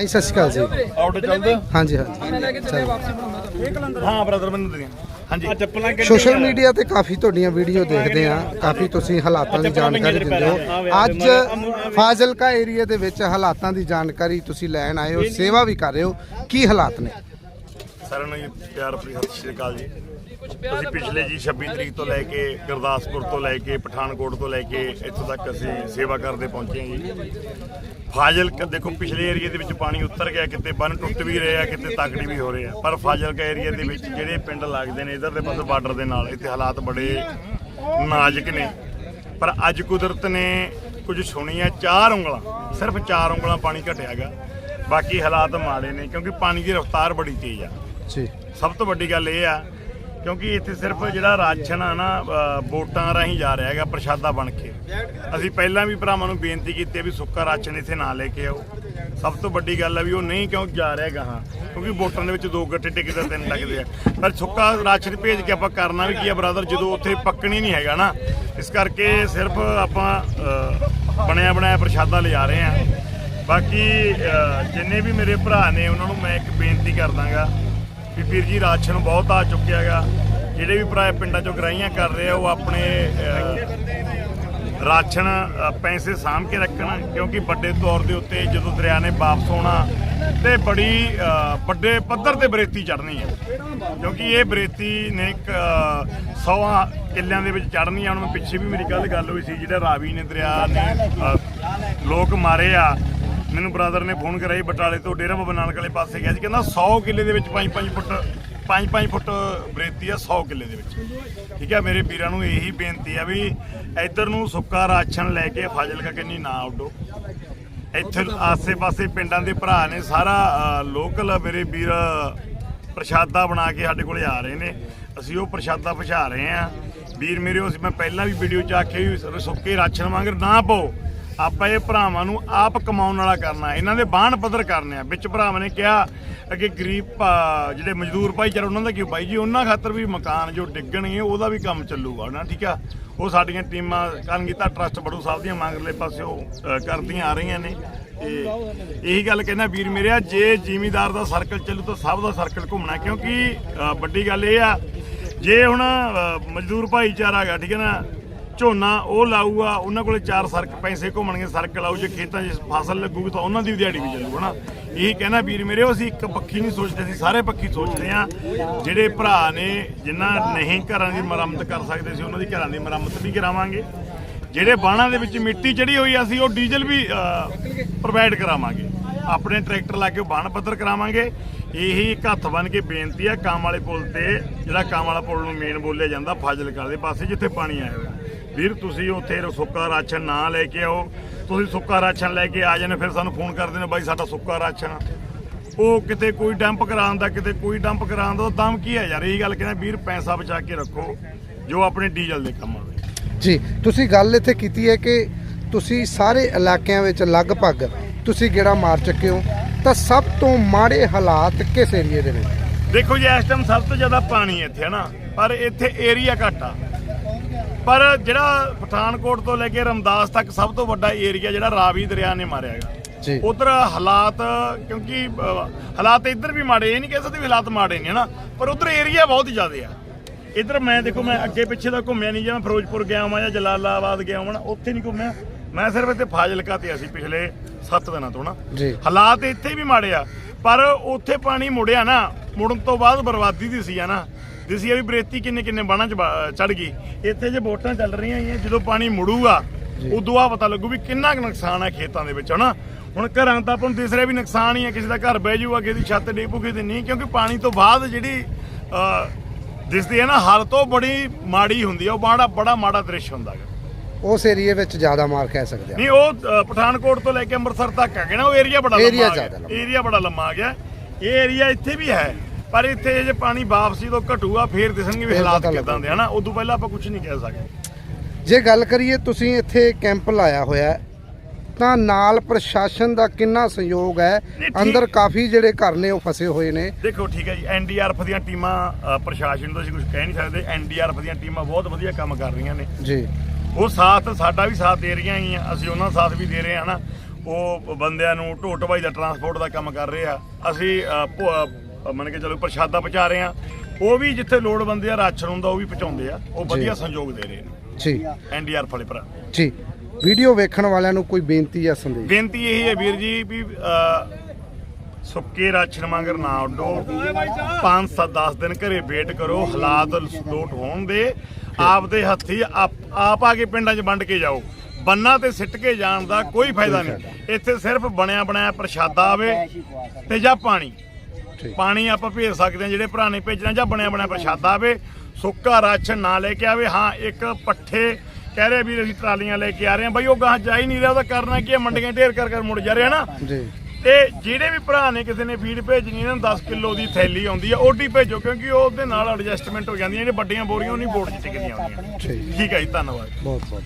ਹਾਂਜੀ ਸਤਿ ਸ਼੍ਰੀ ਅਕਾਲ ਜੀ। ਆਊਟ ਚੱਲਦਾ? ਹਾਂਜੀ ਹਾਂਜੀ। ਹਾਂ ਬ੍ਰਦਰ ਮੈਨੂੰ ਦੀਆਂ ਹਾਂਜੀ। ਆ ਚੱਪਲਾਂ ਸੋਸ਼ਲ ਮੀਡੀਆ ਤੇ ਕਾਫੀ ਤੁਹਾਡੀਆਂ ਵੀਡੀਓ ਦੇਖਦੇ ਆ ਕਾਫੀ ਤੁਸੀਂ ਹਾਲਾਤਾਂ ਦੀ ਜਾਣਕਾਰੀ ਦਿੰਦੇ ਹੋ। ਅੱਜ ਫਾਜ਼ਿਲਕਾ ਏਰੀਆ ਦੇ ਵਿੱਚ ਹਾਲਾਤਾਂ ਦੀ ਜਾਣਕਾਰੀ ਤੁਸੀਂ ਲੈਣ ਆਏ ਹੋ ਸੇਵਾ ਵੀ ਕਰ ਰਹੇ ਹੋ। ਕੀ ਹਾਲਾਤ ਨੇ? ਸਾਰਿਆਂ ਨੂੰ ਜੀ ਪਿਆਰ ਭਰੀ ਸਤਿ ਸ਼੍ਰੀ ਅਕਾਲ ਜੀ। ਅਸੀਂ ਪਿਛਲੇ ਜੀ 26 ਤਰੀਕ ਤੋਂ ਲੈ ਕੇ ਗੁਰਦਾਸਪੁਰ ਤੋਂ ਲੈ ਕੇ ਪਠਾਨਕੋਟ ਤੋਂ ਲੈ ਕੇ ਇੱਥੋਂ ਤੱਕ ਅਸੀਂ ਸੇਵਾ ਕਰਦੇ ਪਹੁੰਚੇ ਹਾਂ ਜੀ। ਫਾਜ਼ਿਲਕਾ ਦੇਖੋ ਪਿਛਲੇ ਏਰੀਆ ਦੇ ਵਿੱਚ ਪਾਣੀ ਉਤਰ ਗਿਆ ਕਿਤੇ ਬੰਨ ਟੁੱਟ ਵੀ ਰਹੇ ਆ ਕਿਤੇ ਤਕੜੀ ਵੀ ਹੋ ਰਹੇ ਆ। ਪਰ ਫਾਜ਼ਿਲਕਾ ਏਰੀਆ ਦੇ ਵਿੱਚ ਜਿਹੜੇ ਪਿੰਡ ਲੱਗਦੇ ਨੇ ਇਧਰ ਦੇ ਪਾਸੇ ਬਾਰਡਰ ਦੇ ਨਾਲ ਇੱਥੇ ਹਾਲਾਤ ਬੜੇ ਨਾਜ਼ੁਕ ਨੇ। ਪਰ ਅੱਜ ਕੁਦਰਤ ਨੇ ਕੁਝ ਸੁਣੀਆਂ ਚਾਰ ਉਂਗਲਾਂ ਸਿਰਫ ਚਾਰ ਉਂਗਲਾਂ ਪਾਣੀ ਘਟਿਆਗਾ ਬਾਕੀ ਹਾਲਾਤ ਮਾੜੇ ਨੇ ਕਿਉਂਕਿ ਪਾਣੀ ਦੀ ਰਫ਼ਤਾਰ ਬੜੀ ਤੇਜ਼ ਆ। ਜੀ। ਸਭ ਤੋਂ ਵੱਡੀ ਗੱਲ ਇਹ ਆ ਕਿਉਂਕਿ ਇੱਥੇ ਸਿਰਫ ਜਿਹੜਾ ਰਾਸ਼ਨ ਆ ਨਾ ਵੋਟਾਂ ਰਾਹੀਂ ਜਾ ਰਿਹਾ ਹੈਗਾ ਪ੍ਰਸ਼ਾਦਾ ਬਣ ਕੇ। ਅਸੀਂ ਪਹਿਲਾਂ ਵੀ ਭਰਾਵਾਂ ਨੂੰ ਬੇਨਤੀ ਕੀਤੀ ਹੈ ਵੀ ਸੁੱਕਾ ਰਾਸ਼ਨ ਇੱਥੇ ਨਾ ਲੈ ਕੇ ਆਓ। ਸਭ ਤੋਂ ਵੱਡੀ ਗੱਲ ਹੈ ਵੀ ਉਹ ਨਹੀਂ ਕਿਉਂ ਜਾ ਰਿਹਾ ਗਾਹਾਂ ਕਿਉਂਕਿ ਵੋਟਾਂ ਦੇ ਵਿੱਚ ਦੋ ਗੱਟੇ ਟਿਕਦੇ ਤਿੰਨ ਲੱਗਦੇ ਆ। ਪਰ ਸੁੱਕਾ ਰਾਸ਼ਨ ਭੇਜ ਕੇ ਆਪਾਂ ਕਰਨਾ ਵੀ ਕੀ ਆ ਬ੍ਰਦਰ ਜਦੋਂ ਉੱਥੇ ਪੱਕਣੀ ਨਹੀਂ ਹੈਗਾ ਨਾ ਇਸ ਕਰਕੇ ਸਿਰਫ ਆਪਾਂ ਅ, ਬਣਿਆ ਬਣਾਇਆ ਪ੍ਰਸ਼ਾਦਾ ਲਿਜਾ ਰਹੇ ਆ। ਬਾਕੀ ਜਿੰਨੇ ਵੀ ਮੇਰੇ ਭਰਾ ਨੇ ਉਹਨਾਂ ਨੂੰ ਮੈਂ ਇੱਕ ਬੇਨਤੀ ਕਰ ਦਾਂਗਾ ਵੀ ਵੀਰ ਜੀ ਰਾਸ਼ਨ ਬਹੁਤ ਆ ਚੁੱਕਿਆ ਹੈਗਾ। ਜਿਹੜੇ ਵੀ ਭਰਾ ਪਿੰਡਾਂ ਚੋਂ ਗਰਾਈਆਂ ਕਰ ਰਹੇ ਆ, ਉਹ ਆਪਣੇ ਰਾਸ਼ਨ ਪੈਸੇ ਸਾਂਭ ਕੇ ਰੱਖਣ, ਕਿਉਂਕਿ ਵੱਡੇ ਤੌਰ ਦੇ ਉੱਤੇ ਜਦੋਂ ਦਰਿਆ ਨੇ ਵਾਪਸ ਆਉਣਾ, ਤੇ ਬੜੀ ਵੱਡੇ ਪੱਧਰ ਤੇ ਬਰੇਤੀ ਚੜ੍ਹਨੀ ਹੈ ਕਿਉਂਕਿ ਇਹ ਬਰੇਤੀ ਨੇ ਇੱਕ ਕਿੱਲਿਆਂ ਦੇ ਵਿੱਚ ਚੜ੍ਹਨੀ ਆ। ਹੁਣ ਮੈਂ ਪਿੱਛੇ ਵੀ ਮੇਰੀ ਗੱਲ ਗੱਲ ਹੋਈ ਸੀ, ਜਿਹੜਾ ਰਾਵੀ ਨੇ ਦਰਿਆ ਨੇ ਲੋਕ ਮਾਰੇ ਆ ਮੈਨੂੰ ਬ੍ਰਦਰ ਨੇ ਫੋਨ ਕਰਾਈ ਬਟਾਲੇ ਤੋਂ, ਡੇਰਾ ਬਾਬਾ ਨਾਨਕ ਵਾਲੇ ਪਾਸੇ ਗਿਆ ਸੀ ਕਹਿੰਦਾ 100 ਕਿੱਲੇ ਦੇ ਵਿੱਚ 5-5 ਫੁੱਟ 5-5 ਫੁੱਟ ਬਰੇਤੀ ਆ 100 ਕਿੱਲੇ ਦੇ ਵਿੱਚ। ਠੀਕ ਹੈ ਮੇਰੇ ਵੀਰਾਂ ਨੂੰ ਇਹੀ ਬੇਨਤੀ ਆ ਵੀ ਇੱਧਰ ਨੂੰ ਸੁੱਕਾ ਰਾਸ਼ਨ ਲੈ ਕੇ ਫਾਜ਼ਿਲਕਾ ਕੰਨੀ ਨਾ ਉੱਡੋ। ਇੱਥੇ ਆਸੇ-ਪਾਸੇ ਪਿੰਡਾਂ ਦੇ ਭਰਾ ਨੇ ਸਾਰਾ ਲੋਕਲ ਮੇਰੇ ਵੀਰ ਪ੍ਰਸ਼ਾਦਾ ਬਣਾ ਕੇ ਸਾਡੇ ਕੋਲੇ ਆ ਰਹੇ ਨੇ। ਅਸੀਂ ਉਹ ਪ੍ਰਸ਼ਾਦਾ ਪਛਾ ਰਹੇ ਆ। ਵੀਰ ਮੇਰੇ, ਅਸੀਂ ਮੈਂ ਪਹਿਲਾਂ ਵੀ ਵੀਡੀਓ 'ਚ ਆਖਿਆ ਵੀ ਸੁੱਕੇ ਰਾਸ਼ਨ ਵਾਂਗਰ ਨਾ ਪਾਓ। ਆਪਾਂ ਇਹ ਭਰਾਵਾਂ ਨੂੰ ਆਪ ਕਮਾਉਣ ਵਾਲਾ ਕਰਨਾ ਇਹਨਾਂ ਦੇ ਬਾਣ ਪੱਧਰ ਕਰਨੇ ਆ। ਵਿੱਚ ਭਰਾਵਾਂ ਨੇ ਕਿਹਾ ਕਿ ਗਰੀਬ ਭਾ- ਜਿਹੜੇ ਮਜ਼ਦੂਰ ਭਾਈਚਾਰਾ, ਉਹਨਾਂ ਦਾ ਕੀ ਬਾਈ ਜੀ, ਉਹਨਾਂ ਖਾਤਰ ਵੀ ਮਕਾਨ ਜੋ ਡਿੱਗਣਗੇ, ਉਹਦਾ ਵੀ ਕੰਮ ਚੱਲੂਗਾ ਨਾ ਠੀਕ ਆ? ਉਹ ਸਾਡੀਆਂ ਟੀਮਾਂ ਕਲਗੀਤਾ ਟਰਸਟ ਬੜੂ ਸਾਹਿਬ ਦੀਆਂ ਮੰਗਲੇ ਪਾਸਿਓ ਕਰਦੀਆਂ ਆ ਰਹੀਆਂ ਨੇ। ਤੇ ਇਹੀ ਗੱਲ ਕਹਿੰਦਾ, ਵੀਰ ਮੇਰੇ ਆ, ਜੇ ਜ਼ਿਮੀਦਾਰ ਦਾ ਸਰਕਲ ਚੱਲੂ ਤਾਂ ਸਭ ਦਾ ਸਰਕਲ ਘੁੰਮਣਾ ਕਿਉਂਕਿ ਵੱਡੀ ਗੱਲ ਇਹ ਆ, ਜੇ ਹੁਣ ਮਜ਼ਦੂਰ ਭਾਈਚਾਰਾ ਹੈਗਾ, ਠੀਕ ਹੈ ਨਾ? ਝੋਨਾ ਉਹ ਲਾਊਗਾ ਉਹਨਾਂ ਕੋਲੇ ਚਾਰ ਸਰਕ ਪੈਸੇ ਘੁੰਮਣਗੇ ਸਰਕ ਲਾਊ ਜੇ ਖੇਤਾਂ 'ਚ ਫਸਲ ਲੱਗੂਗੀ ਤਾਂ ਉਹਨਾਂ ਦੀ ਦਿਹਾੜੀ ਵੀ ਚੱਲੂ ਹਨਾ? ਇਹ ਕਹਿਣਾ ਵੀਰ ਮੇਰੇ ਅਸੀਂ ਇੱਕ ਪੱਖੀ ਨਹੀਂ ਸੋਚਦੇ ਅਸੀਂ ਸਾਰੇ ਪੱਖੀ ਸੋਚਦੇ ਆ ਜਿਹੜੇ ਭਰਾ ਨੇ ਜਿਨ੍ਹਾਂ ਨਹੀਂ ਘਰਾਂ ਦੀ ਮੁਰੰਮਤ ਕਰ ਸਕਦੇ ਸੀ ਉਹਨਾਂ ਦੀ ਘਰਾਂ ਦੀ ਮੁਰੰਮਤ ਵੀ ਕਰਾਵਾਂਗੇ। ਜਿਹੜੇ ਬਾਣਾ ਦੇ ਵਿੱਚ ਮਿੱਟੀ ਚੜੀ ਹੋਈ ਆ, ਅਸੀਂ ਉਹ ਡੀਜ਼ਲ ਵੀ ਪ੍ਰੋਵਾਈਡ ਕਰਾਵਾਂਗੇ। ਆਪਣੇ ਟਰੈਕਟਰ ਲਾ ਕੇ ਬਾਣ ਪੱਧਰ ਕਰਾਵਾਂਗੇ। ਇਹੀ ਇੱਕ ਹੱਥ ਬਨ ਕੇ ਬੇਨਤੀ ਆ ਕਾਮ ਵਾਲੇ ਪੁਲ ਤੇ ਜਿਹੜਾ ਕਾਮ ਵਾਲਾ ਪੁਲ ਨੂੰ ਮੇਨ ਬੋਲਿਆ ਜਾਂਦਾ ਫਾਜ਼ਿਲਕਾ ਦੇ ਪਾਸੇ ਜਿੱਥੇ ਪਾਣੀ ਆਇਆ ਹੋਇਆ। ਵੀਰ ਤੁਸੀਂ ਉੱਥੇ ਸੁੱਕਾ ਰਾਸ਼ਨ ਨਾ ਲੈ ਕੇ ਆਓ। ਤੁਸੀਂ ਸੁੱਕਾ ਰਾਸ਼ਨ ਲੈ ਕੇ ਆ ਜਾਣੇ ਫਿਰ ਸਾਨੂੰ ਫੋਨ ਕਰਦੇ ਨੇ ਬਾਈ ਸਾਡਾ ਸੁੱਕਾ ਰਾਸ਼ਨ ਉਹ ਕਿਤੇ ਕੋਈ ਡੰਪ ਕਰਾਉਣ ਦਾ ਕਿਤੇ ਕੋਈ ਡੰਪ ਕਰਾਉਣ ਦਾ ਦਮ ਕੀ ਹੈ ਯਾਰ? ਇਹ ਗੱਲ ਕਹਿੰਦਾ ਵੀਰ ਪੈਸਾ ਬਚਾ ਕੇ ਰੱਖੋ ਜੋ ਆਪਣੇ ਡੀਜ਼ਲ ਦੇ ਕੰਮ ਆਵੇ ਜੀ ਤੁਸੀਂ ਗੱਲ ਇੱਥੇ ਕੀਤੀ ਹੈ ਕਿ ਤੁਸੀਂ ਸਾਰੇ ਇਲਾਕਿਆਂ ਵਿੱਚ ਲਗਭਗ ਤੁਸੀਂ ਗੇੜਾ ਮਾਰ ਚੁੱਕੇ ਹੋ ਤਾਂ ਸਭ ਤੋਂ ਮਾੜੇ ਹਾਲਾਤ ਕਿਸ ਏਰੀਏ ਦੇ ਨੇ ਦੇਖੋ ਜੀ ਇਸ ਟਾਈਮ ਸਭ ਤੋਂ ਜ਼ਿਆਦਾ ਪਾਣੀ ਹੈ ਇੱਥੇ ਹਨਾ ਪਰ ਇੱਥੇ ਏਰੀਆ ਘੱਟ ਆ। ਪਰ ਜਿਹੜਾ ਪਠਾਨਕੋਟ ਤੋਂ ਲੈ ਕੇ ਰਮਦਾਸ ਤੱਕ ਸਭ ਤੋਂ ਵੱਡਾ ਏਰੀਆ ਜਿਹੜਾ ਰਾਵੀ ਦਰਿਆ ਨੇ ਮਾਰਿਆ ਹੈਗਾ। ਉਧਰ ਹਾਲਾਤ ਕਿਉਂਕਿ ਹਾਲਾਤ ਇੱਧਰ ਵੀ ਮਾੜੇ ਇਹ ਨਹੀਂ ਕਹਿ ਸਕਦੇ ਵੀ ਹਾਲਾਤ ਮਾੜੇ ਨੇ ਹਨਾ? ਪਰ ਉਧਰ ਏਰੀਆ ਬਹੁਤ ਜ਼ਿਆਦਾ ਆ। ਇੱਧਰ ਮੈਂ ਦੇਖੋ ਮੈਂ ਅੱਗੇ ਪਿੱਛੇ ਦਾ ਘੁੰਮਿਆ ਨਹੀਂ ਜਿਵੇਂ ਫਿਰੋਜ਼ਪੁਰ ਗਿਆ ਹਾਂ ਜਾਂ ਜਲਾਲਾਬਾਦ ਗਿਆ ਹਾਂ ਉੱਥੇ ਨਹੀਂ ਘੁੰਮਿਆ। ਮੈਂ ਸਿਰਫ ਇੱਥੇ ਫਾਜ਼ਿਲਕਾ ਤੇ ਅਸੀਂ ਪਿਛਲੇ 7 ਦਿਨਾਂ ਤੋਂ ਨਾ। ਜੀ। ਹਾਲਾਤ ਇੱਥੇ ਵੀ ਮਾੜੇ ਆ ਪਰ ਉੱਥੇ ਪਾਣੀ ਮੁੜਿਆ ਨਾ ਮੁੜਨ ਤੋਂ ਬਾਅਦ ਬਰਬਾਦੀ ਦੀ ਸੀ ਆ ਨਾ। ਦਿਸੀ ਆ ਵੀ ਬਰੇਤੀ ਕਿੰਨੇ ਕਿੰਨੇ ਬਾਣਾ ਚ ਚੜ ਗਈ। ਇੱਥੇ ਜੇ ਵੋਟਾਂ ਚੱਲ ਰਹੀਆਂ ਹੈਗੀਆਂ ਜਦੋਂ ਪਾਣੀ ਮੁੜੂਗਾ ਉਦੋਂ ਆ ਪਤਾ ਲੱਗੂ ਵੀ ਕਿੰਨਾ ਕੁ ਨੁਕਸਾਨ ਹੈ ਖੇਤਾਂ ਦੇ ਵਿੱਚ ਹਨਾ? ਹੁਣ ਘਰਾਂ ਤਾਂ ਆਪਾਂ ਨੂੰ ਦਿਸ ਰਿਹਾ ਵੀ ਨੁਕਸਾਨ ਹੀ ਹੈ ਕਿਸੇ ਦਾ ਘਰ ਬਹਿ ਜਾਊਗਾ ਕਿਸੇ ਦੀ ਛੱਤ ਡੇਪੂ ਕਿਸੇ ਦੀ ਨਹੀਂ ਕਿਉਂਕਿ ਪਾਣੀ ਤੋਂ ਬਾਅਦ ਜਿਹੜੀ ਦਿਸਦੀ ਹੈ ਨਾ ਹਾਲ ਤੋਂ ਬੜੀ ਮਾੜੀ ਹੁੰਦੀ ਹੈ ਉਹ ਬੜਾ ਬੜਾ ਮਾੜਾ ਦ੍ਰਿਸ਼ ਹੁੰਦਾ ਹੈ ਉਸ ਏਰੀਏ ਵਿੱਚ ਜ਼ਿਆਦਾ ਮਾਰ ਕਹਿ ਸਕਦੇ ਆ। ਨਹੀਂ ਉਹ ਅ, ਪਠਾਨਕੋਟ ਤੋਂ ਲੈ ਕੇ ਅੰਮ੍ਰਿਤਸਰ ਤੱਕ ਹੈਗੇ ਨਾ ਉਹ ਏਰੀਆ ਬੜਾ Area ਲੰਮਾ ਆ ਜ਼ਿਆਦਾ ਗਿਆ। ਲੰਮਾ। ਏਰੀਆ ਬੜਾ ਲੰਮਾ ਆ ਗਿਆ। ਇਹ ਏਰੀਆ ਇੱਥੇ ਵੀ ਹੈ ਪਰ ਇੱਥੇ ਜੇ ਪਾਣੀ ਵਾਪਸੀ ਤੋਂ ਘਟੂਗਾ ਫੇਰ ਦਿਸਣਗੇ ਵੀ ਫੇਰ ਹਾਲਾਤ ਪਤਾ ਕਿਦਾਂ ਦੇ ਹਨਾ ਉਦੋਂ ਪਹਿਲਾਂ ਆਪਾਂ ਕੁਝ ਨਹੀਂ ਕਹਿ ਸਕਦੇ। ਜੇ ਗੱਲ ਕਰੀਏ ਤੁਸੀਂ ਇੱਥੇ ਕੈਂਪ ਲਾਇਆ ਹੋਇਆ ਹੈ, ਤਾਂ ਨਾਲ ਪ੍ਰਸ਼ਾਸਨ ਦਾ ਕਿੰਨਾ ਸਹਿਯੋਗ ਹੈ? ਨਹੀਂ, ਠੀਕ- ਅੰਦਰ ਕਾਫੀ ਜਿਹੜੇ ਘਰ ਨੇ ਉਹ ਫਸੇ ਹੋਏ ਨੇ। ਦੇਖੋ ਠੀਕ ਹੈ ਜੀ ਐਨਡੀਆਰਐਫ ਦੀਆਂ ਟੀਮਾਂ ਅ, ਪ੍ਰਸ਼ਾਸਨ ਤੋਂ ਅਸੀਂ ਕੁਝ ਕਹਿ ਨਹੀਂ ਸਕਦੇ। ਐਨਡੀਆਰਐਫ ਦੀਆਂ ਟੀਮਾਂ ਬਹੁਤ ਵਧੀਆ ਕੰਮ ਕਰ ਰਹੀਆਂ ਨੇ। ਜੀ। ਉਹ ਸਾਥ ਸਾਡਾ ਵੀ ਸਾਥ ਦੇ ਰਹੀਆਂ ਹੀ ਆ ਅਸੀਂ ਉਹਨਾਂ ਦਾ ਸਾਥ ਵੀ ਦੇ ਰਹੇ ਹਾਂ ਨਾ ਉਹ ਬੰਦਿਆਂ ਨੂੰ ਢੋਟਵਾਈ ਦਾ ਟਰਾਂਸਪੋਰਟ ਦਾ ਕੰਮ ਕਰ ਰਹੇ ਆ। ਅਸੀਂ ਮੰਨ ਕੇ ਚਲੋ ਪ੍ਰਸ਼ਾਦਾ ਪਹੁੰਚਾ ਰਹੇ ਆ। ਉਹ ਵੀ ਜਿੱਥੇ ਲੋੜ ਬੰਦੇ ਆ ਰਾਸ਼ਨ ਹੁੰਦਾ ਉਹ ਵੀ ਪਹੁੰਚਾਉਂਦੇ ਆ। ਉਹ ਵਧੀਆ ਸੰਯੋਗ ਦੇ ਰਹੇ ਨੇ। ਜੀ। ਐਨਡੀਆਰ ਵਾਲੇ ਭਰਾ। ਜੀ। ਵੀਡੀਓ ਵੇਖਣ ਵਾਲਿਆਂ ਨੂੰ ਕੋਈ ਬੇਨਤੀ ਜਾਂ ਸੰਦੇਸ਼? ਬੇਨਤੀ ਇਹ ਹੈ ਵੀਰ ਜੀ ਵੀ ਅ, ਸੁੱਕੇ ਰਾਸ਼ਨ ਮੰਗਰ ਨਾ ਉੱਡੋ। 5-7 10 ਦਿਨ ਘਰੇ ਵੇਟ ਕਰੋ। ਹਾਲਾਤ ਲੋਟ ਹੋਣ ਦੇ। ਆਪਦੇ ਹੱਥੀ ਆਪ ਆ ਕੇ ਪਿੰਡਾਂ 'ਚ ਵੰਡ ਕੇ ਜਾਓ। ਬੰਨਾ ਤੇ ਸਿੱਟ ਕੇ ਜਾਣ ਦਾ ਕੋਈ ਫਾਇਦਾ ਨਹੀਂ। ਇੱਥੇ ਸਿਰਫ ਬਣਿਆ ਬਣਾਇਆ ਪ੍ਰਸ਼ਾਦਾ ਆਵੇ ਤੇ ਜਾਂ ਪਾਣੀ। ਪਾਣੀ ਆਪਾਂ ਭੇਜ ਸਕਦੇ ਹਾਂ ਜਿਹੜੇ ਭਰਾ ਨੇ ਭੇਜਣਾ ਜਾਂ ਬਣਿਆ ਬਣਾਇਆ ਪ੍ਰਸ਼ਾਦਾ ਆਵੇ। ਸੁੱਕਾ ਰਾਸ਼ਨ ਨਾ ਲੈ ਕੇ ਆਵੇ। ਹਾਂ ਇੱਕ ਪੱਠੇ ਕਹਿ ਰਹੇ ਵੀ ਅਸੀਂ ਟਰਾਲੀਆਂ ਲੈ ਕੇ ਆ ਰਹੇ ਹਾਂ। ਬਈ ਉਹ ਗਾਹ ਜਾ ਹੀ ਨਹੀਂ ਰਿਹਾ ਉਹਦਾ ਕਰਨਾ ਕੀ ਹੈ ਮੰਡੀਆਂ ਢੇਰ ਕਰ ਕਰ ਮੁੜ ਜਾ ਰਿਹਾ ਨਾ। ਜੀ। ਤੇ ਜਿਹੜੇ ਵੀ ਭਰਾ ਨੇ ਕਿਸੇ ਨੇ ਫੀਡ ਭੇਜਣੀ ਇਹਨਾਂ ਨੂੰ 10 ਕਿਲੋ ਦੀ ਥੈਲੀ ਆਉਂਦੀ ਆ ਓਡੀ ਭੇਜੋ ਕਿਉਂਕਿ ਉਹਦੇ ਨਾਲ ਐਡਜਸਟਮੈਂਟ ਹੋ ਜਾਂਦੀਆਂ ਜਿਹੜੇ ਵੱਡੀਆਂ ਬੋਰੀਆਂ ਉਹ ਨਹੀਂ ਬੋਰਡ 'ਚ ਟਿਕਦੀਆਂ ਹੁੰਦੀਆਂ। ਠੀਕ। ਠੀਕ ਹੈ ਜੀ ਧੰਨਵਾਦ। ਬਹੁਤ ਬਹੁਤ